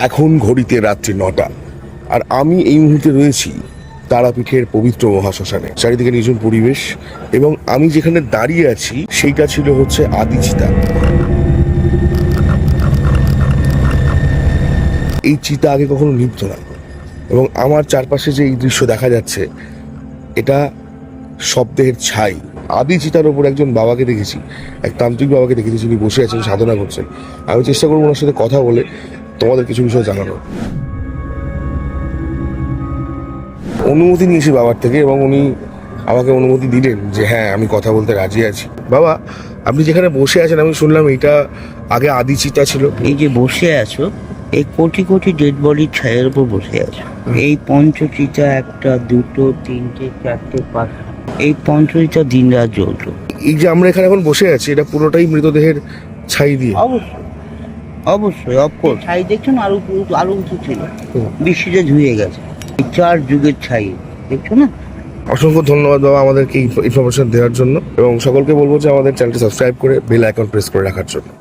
এখন ঘড়িতে রাত্রি নটা। আর আমি এই মুহূর্তে রয়েছি তারাপীঠের পবিত্র মহাশ্মশানে। চারিদিকে নির্জন পরিবেশ এবং আমি যেখানে দাঁড়িয়ে আছি, সেইটা ছিল হচ্ছে আদিচিতা। এই চিতা আগে কখনো নিভত না। এবং আমার চারপাশে যে এই দৃশ্য দেখা যাচ্ছে, এটা শব্দের ছাই। আদি চিতার ওপর একজন বাবাকে দেখেছি, এক তান্ত্রিক বাবাকে দেখেছি যিনি বসে আছেন, সাধনা করছেন। আমি চেষ্টা করব ওনার সাথে কথা বলে তোমাদের কিছু বিষয় জানানো। অনুমতি নিয়েছি বাবার থেকে এবং উনি আমাকে অনুমতি দিলেন যে হ্যাঁ আমি কথা বলতে রাজি আছি। বাবা আপনি যেখানে বসে আছেন আমি শুনলাম এটা আগে আদি চিতা ছিল। এই যে বসে আছো এই কোটি কোটি ডেড বডির ছায়ের উপর বসে আছো। এই পঞ্চচিতা একটা দুটো তিনটে চারটে পাঁচটা এই পঞ্চচিতা দিন রাত জ্বলতো। এই যে আমরা এখানে এখন বসে আছি এটা পুরোটাই মৃতদেহের ছাই দিয়ে। অবশ্যই। অবশ্যই অফকোর্স ছাই দেখছেন আরও উঁচু- আরও উঁচু ছিল। বৃষ্টিতে ধুয়ে গেছে। চার যুগের ছাই দেখছ না? অসংখ্য ধন্যবাদ বাবা আমাদেরকে ইনফরমেশন দেওয়ার জন্য। এবং সকলকে বলব যে আমাদের চ্যানেলটি সাবস্ক্রাইব করে বেল আইকন প্রেস করে রাখার জন্য।